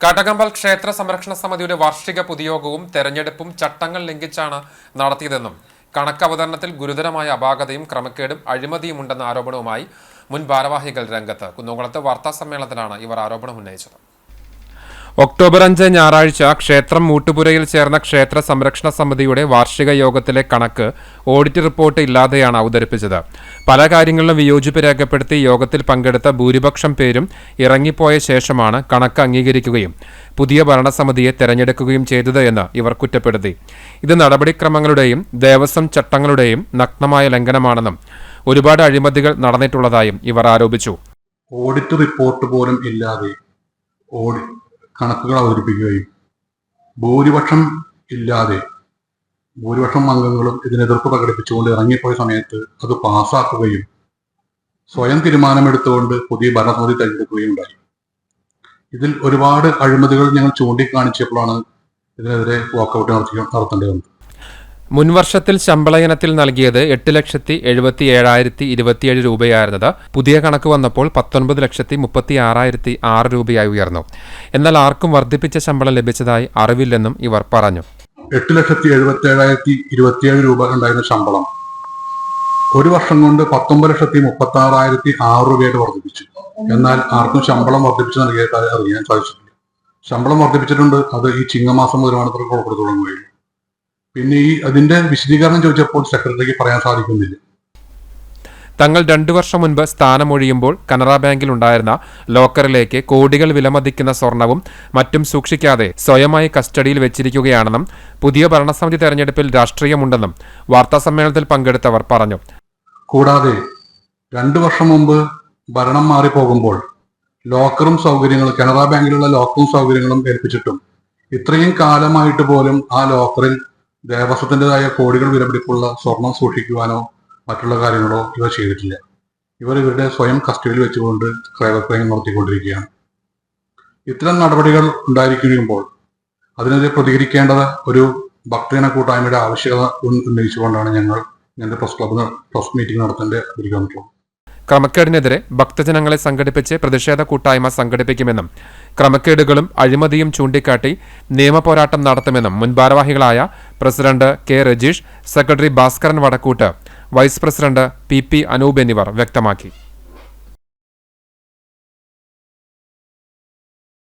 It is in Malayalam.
കടകമ്പൽ ക്ഷേത്ര സംരക്ഷണ സമിതിയുടെ വാർഷിക പൊതുയോഗവും തെരഞ്ഞെടുപ്പും ചട്ടങ്ങൾ ലംഘിച്ചാണ് നടത്തിയതെന്നും കണക്ക് അവതരണത്തിൽ ഗുരുതരമായ അപാകതയും ക്രമക്കേടും അഴിമതിയും ഉണ്ടെന്ന ആരോപണവുമായി മുൻ ഭാരവാഹികൾ രംഗത്ത്. കുന്നംകുളത്ത് വാർത്താ സമ്മേളനത്തിലാണ് ഇവർ ആരോപണം ഉന്നയിച്ചത്. ഒക്ടോബർ അഞ്ച് ഞായറാഴ്ച ക്ഷേത്രം മൂട്ടുപുരയിൽ ചേർന്ന ക്ഷേത്ര സംരക്ഷണ സമിതിയുടെ വാർഷിക യോഗത്തിലെ കണക്ക് ഓഡിറ്റ് റിപ്പോർട്ട് ഇല്ലാതെയാണ് അവതരിപ്പിച്ചത്. പല കാര്യങ്ങളിലും വിയോജിപ്പ് രേഖപ്പെടുത്തി യോഗത്തിൽ പങ്കെടുത്ത ഭൂരിപക്ഷം പേരും ഇറങ്ങിപ്പോയ ശേഷമാണ് കണക്ക് അംഗീകരിക്കുകയും പുതിയ ഭരണസമിതിയെ തെരഞ്ഞെടുക്കുകയും ചെയ്തത് എന്ന് ഇവർ കുറ്റപ്പെടുത്തി. ഇത് നടപടിക്രമങ്ങളുടെയും ദേവസ്വം ചട്ടങ്ങളുടെയും നഗ്നമായ ലംഘനമാണെന്നും ഒരുപാട് അഴിമതികൾ നടന്നിട്ടുള്ളതായും ഇവർ ആരോപിച്ചു. ഓഡിറ്റ് റിപ്പോർട്ട് പോലും ഇല്ലാതെ ഓഡി കണക്കുകൾ അവതരിപ്പിക്കുകയും ഭൂരിപക്ഷം ഇല്ലാതെ ഭൂരിപക്ഷം അംഗങ്ങളും ഇതിനെതിർപ്പ് പ്രകടിപ്പിച്ചുകൊണ്ട് ഇറങ്ങിപ്പോയ സമയത്ത് അത് പാസാക്കുകയും സ്വയം തീരുമാനമെടുത്തുകൊണ്ട് പുതിയ ഭരണസമിതി തെരഞ്ഞെടുക്കുകയും ഉണ്ടായി. ഇതിൽ ഒരുപാട് അഴിമതികൾ ഞങ്ങൾ ചൂണ്ടിക്കാണിച്ചപ്പോഴാണ് ഇതിനെതിരെ വാക്കൗട്ട് നടത്തി നടത്തേണ്ടി വന്നത്. മുൻവർഷത്തിൽ ശമ്പള ഇനത്തിൽ നൽകിയത് എട്ട് ലക്ഷത്തി എഴുപത്തി ഏഴായിരത്തി ഇരുപത്തിയേഴ് രൂപയായിരുന്നത്. പുതിയ കണക്ക് വന്നപ്പോൾ പത്തൊൻപത് ലക്ഷത്തി മുപ്പത്തി ആറായിരത്തി ആറ് രൂപയായി ഉയർന്നു. എന്നാൽ ആർക്കും വർദ്ധിപ്പിച്ച ശമ്പളം ലഭിച്ചതായി അറിവില്ലെന്നും ഇവർ പറഞ്ഞു. എട്ട് ലക്ഷത്തി എഴുപത്തി ഏഴായിരത്തി ഇരുപത്തിയേഴ് രൂപ ഉണ്ടായിരുന്ന ശമ്പളം. ഒരു വർഷം കൊണ്ട് പത്തൊമ്പത് ലക്ഷത്തി മുപ്പത്തി ആറായിരത്തി ആറ് രൂപയായിട്ട് വർദ്ധിപ്പിച്ചു. എന്നാൽ ആർക്കും ശമ്പളം വർദ്ധിപ്പിച്ചു നൽകിയതായി അറിയാൻ സാധിച്ചിട്ടില്ല. ശമ്പളം വർദ്ധിപ്പിച്ചിട്ടുണ്ട്. അത് ഈ ചിങ്ങമാസം മുതലാണ് കൊടുത്തു തുടങ്ങുകയുള്ളൂ പിന്നെ ഈ അതിന്റെ വിശദീകരണം ചോദിച്ചപ്പോൾ സെക്രട്ടറിക്ക് പറയാൻ സാധിക്കുന്നില്ല. തങ്ങൾ രണ്ടു വർഷം മുൻപ് സ്ഥാനമൊഴിയുമ്പോൾ കനറ ബാങ്കിൽ ഉണ്ടായിരുന്ന ലോക്കറിലേക്ക് കോടികൾ വിലമതിക്കുന്ന സ്വർണവും മറ്റും സൂക്ഷിക്കാതെ സ്വയമായി കസ്റ്റഡിയിൽ വെച്ചിരിക്കുകയാണെന്നും പുതിയ ഭരണസമിതി തെരഞ്ഞെടുപ്പിൽ രാഷ്ട്രീയമുണ്ടെന്നും വാർത്താസമ്മേളനത്തിൽ പങ്കെടുത്തവർ പറഞ്ഞു. കൂടാതെ രണ്ടു വർഷം മുമ്പ് ഭരണം മാറിപ്പോകുമ്പോൾ ലോക്കറും സൗകര്യങ്ങളും കനറ ബാങ്കിലുള്ള ലോക്കറും സൗകര്യങ്ങളും ഏൽപ്പിച്ചിട്ടും ഇത്രയും കാലമായിട്ട് പോലും ആ ലോക്കറിൽ ദേവസ്വത്തിന്റെതായ കോടികൾ വിലപിടിപ്പുള്ള സ്വർണം സൂക്ഷിക്കുവാനോ മറ്റുള്ള കാര്യങ്ങളോ ഇവർ ചെയ്തിട്ടില്ല. ഇവർ ഇവരുടെ സ്വയം കസ്റ്റഡിയിൽ വെച്ചുകൊണ്ട് ക്രയവിക്രയം നടത്തിക്കൊണ്ടിരിക്കുകയാണ്. ഇത്തരം നടപടികൾ ഉണ്ടായിരിക്കുമ്പോൾ അതിനെതിരെ പ്രതികരിക്കേണ്ടത് ഒരു ഭക്തജന കൂട്ടായ്മയുടെ ആവശ്യകത ഉന്നയിച്ചുകൊണ്ടാണ് ഞങ്ങൾ ഇങ്ങനത്തെ പ്രസ് ക്ലബ് പ്രസ് മീറ്റിംഗ് നടത്തേണ്ട ഒരുക്കിയിട്ടുള്ളത് ക്രമക്കേടിനെതിരെ ഭക്തജനങ്ങളെ സംഘടിപ്പിച്ച് പ്രതിഷേധ കൂട്ടായ്മ സംഘടിപ്പിക്കുമെന്നും ക്രമക്കേടുകളും അഴിമതിയും ചൂണ്ടിക്കാട്ടി നിയമപോരാട്ടം നടത്തുമെന്നും മുൻ ഭാരവാഹികളായ president K Rajeesh secretary Bhaskaran Vadakkoot vice president P P Anoop എന്നിവർ വ്യക്തമാക്കി.